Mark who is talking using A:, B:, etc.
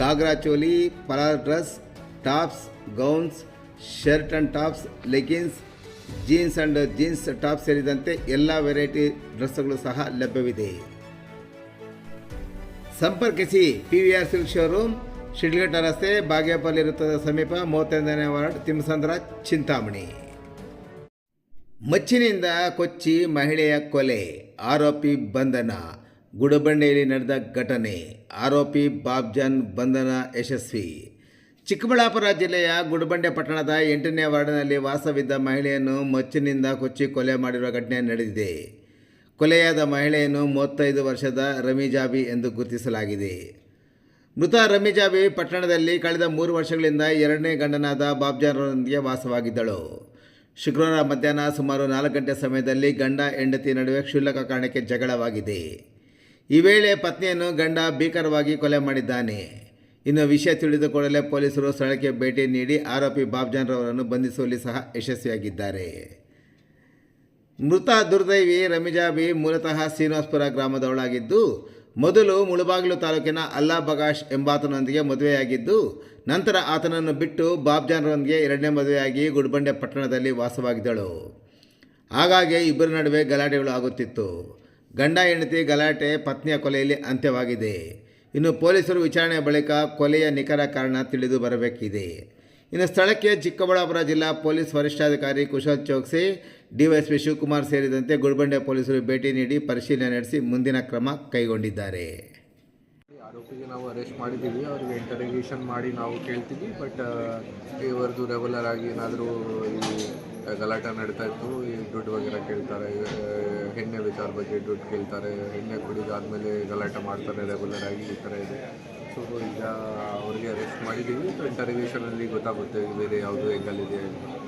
A: Ghagra choli ಪಲಾರ್ dress, tops, gowns, shirt and tops leggings jeans and jeans top ಸೇರಿದಂತೆ ಎಲ್ಲ variety ಡ್ರೆಸ್ಗಳು ಸಹ ಲಭ್ಯವಿದೆ. ಸಂಪರ್ಕಿಸಿ P V R silk showroom, Sidlaghatta ರಸ್ತೆ, ಬಾಗೇಪಲ್ಲಿ ವೃತ್ತದ ಸಮೀಪ, ಮೂವತ್ತೈದನೇ ವಾರ್ಡ್, ತಿಮ್ಮಸಂದ್ರ, ಚಿಂತಾಮಣಿ. ಮಚ್ಚಿನಿಂದ ಕೊಚ್ಚಿ ಮಹಿಳೆಯ ಕೊಲೆ, ಆರೋಪಿ ಬಂಧನ. ಗುಡಬಂಡೆಯಲ್ಲಿ ನಡೆದ ಘಟನೆ. ಆರೋಪಿ ಬಾಬ್ಜಾನ್ ಬಂಧನ ಯಶಸ್ವಿ. ಚಿಕ್ಕಬಳ್ಳಾಪುರ ಜಿಲ್ಲೆಯ ಗುಡಬಂಡೆ ಪಟ್ಟಣದ ಎಂಟನೇ ವಾರ್ಡಿನಲ್ಲಿ ವಾಸವಿದ್ದ ಮಹಿಳೆಯನ್ನು ಮಚ್ಚಿನಿಂದ ಕೊಚ್ಚಿ ಕೊಲೆ ಮಾಡಿರುವ ಘಟನೆ ನಡೆದಿದೆ. ಕೊಲೆಯಾದ ಮಹಿಳೆಯನ್ನು ಮೂವತ್ತೈದು ವರ್ಷದ ರಮಿಜಾಬಿ ಎಂದು ಗುರುತಿಸಲಾಗಿದೆ. ಮೃತ ರಮಿಜಾಬಿ ಪಟ್ಟಣದಲ್ಲಿ ಕಳೆದ ಮೂರು ವರ್ಷಗಳಿಂದ ಎರಡನೇ ಗಂಡನಾದ ಬಾಬ್ಜಾನ್ರೊಂದಿಗೆ ವಾಸವಾಗಿದ್ದಳು. ಶುಕ್ರವಾರ ಮಧ್ಯಾಹ್ನ ಸುಮಾರು ನಾಲ್ಕು ಗಂಟೆ ಸಮಯದಲ್ಲಿ ಗಂಡ, ಹೆಂಡತಿ ನಡುವೆ ಕ್ಷುಲ್ಲಕ ಕಾರಣಕ್ಕೆ ಜಗಳವಾಗಿದೆ. ಈ ವೇಳೆ ಪತ್ನಿಯನ್ನು ಗಂಡ ಭೀಕರವಾಗಿ ಕೊಲೆ ಮಾಡಿದ್ದಾನೆ. ಇನ್ನು ವಿಷಯ ತಿಳಿದ ಕೂಡಲೇ ಪೊಲೀಸರು ಸ್ಥಳಕ್ಕೆ ಭೇಟಿ ನೀಡಿ ಆರೋಪಿ ಬಾಬ್ಜಾನ್ರವರನ್ನು ಬಂಧಿಸುವಲ್ಲಿ ಸಹ ಯಶಸ್ವಿಯಾಗಿದ್ದಾರೆ. ಮೃತ ದುರ್ದೈವಿ ರಮಿಜಾಬಿ ಮೂಲತಃ ಶ್ರೀನಿವಾಸ್ಪುರ ಗ್ರಾಮದವಳಾಗಿದ್ದು, ಮೊದಲು ಮುಳುಬಾಗಿಲು ತಾಲೂಕಿನ ಅಲ್ಲಾ ಬಗಾಶ್ ಎಂಬಾತನೊಂದಿಗೆ ಮದುವೆಯಾಗಿದ್ದು, ನಂತರ ಆತನನ್ನು ಬಿಟ್ಟು ಬಾಬ್ಜಾನ್ರೊಂದಿಗೆ ಎರಡನೇ ಮದುವೆಯಾಗಿ ಗುಡ್ಬಂಡೆ ಪಟ್ಟಣದಲ್ಲಿ ವಾಸವಾಗಿದ್ದಳು. ಹಾಗಾಗಿ ಇಬ್ಬರ ನಡುವೆ ಗಲಾಟೆಗಳು ಆಗುತ್ತಿತ್ತು. ಗಂಡ, ಹೆಂಡತಿ, ಗಲಾಟೆ, ಪತ್ನಿಯ ಕೊಲೆಯಲ್ಲಿ ಅಂತ್ಯವಾಗಿದೆ. ಇನ್ನು ಪೊಲೀಸರು ವಿಚಾರಣೆ ಬಳಿಕ ಕೊಲೆಯ ನಿಖರ ಕಾರಣ ತಿಳಿದು ಬರಬೇಕಿದೆ. ಇನ್ನು ಸ್ಥಳಕ್ಕೆ ಚಿಕ್ಕಬಳ್ಳಾಪುರ ಜಿಲ್ಲಾ ಪೊಲೀಸ್ ವರಿಷ್ಠಾಧಿಕಾರಿ ಕುಶಲ್ ಚೌಕ್ಸಿ, ಡಿವೈಎಸ್ಪಿ ಶಿವಕುಮಾರ್ ಸೇರಿದಂತೆ ಗುಡ್ಬಂಡೆ ಪೊಲೀಸರು ಭೇಟಿ ನೀಡಿ ಪರಿಶೀಲನೆ ನಡೆಸಿ ಮುಂದಿನ ಕ್ರಮ ಕೈಗೊಂಡಿದ್ದಾರೆ.
B: ಆರೋಪಿಗೆ ನಾವು ಅರೆಸ್ಟ್ ಮಾಡಿದ್ದೀವಿ. ಅವರಿಗೆ ಇಂಟರೋಗೇಷನ್ ಮಾಡಿ ನಾವು ಕೇಳ್ತೀವಿ. ಬಟ್ ಇವರದು ರೆಗ್ಯುಲರ್ ಆಗಿ ಏನಾದರೂ ಈ ಗಲಾಟೆ ನಡೀತಾ ಇತ್ತು, ಈ ದುಡ್ಡು ವಗೇರ ಕೇಳ್ತಾರೆ ಆ, ಎಣ್ಣೆ ವಿಚಾರ ಬಗ್ಗೆ ದುಡ್ಡು ಕೇಳ್ತಾರೆ ಎಣ್ಣೆ ಕುಡಿದಾದ್ಮೇಲೆ ಗಲಾಟೆ ಮಾಡ್ತಾರೆ ರೆಗ್ಯುಲರ್ ಆಗಿ ಈ ಥರ ಇದೆ. ಸೊ ಈಗ ಅವ್ರಿಗೆ ಅರೆಸ್ಟ್ ಮಾಡಿದ್ದೀವಿ. ಇಂಟರ್ವ್ಯೂಷನಲ್ಲಿ ಗೊತ್ತಾಗುತ್ತೆ ಬೇರೆ ಯಾವುದು ಹೆಂಗಲ್ಲಿದೆ ಅಂತ.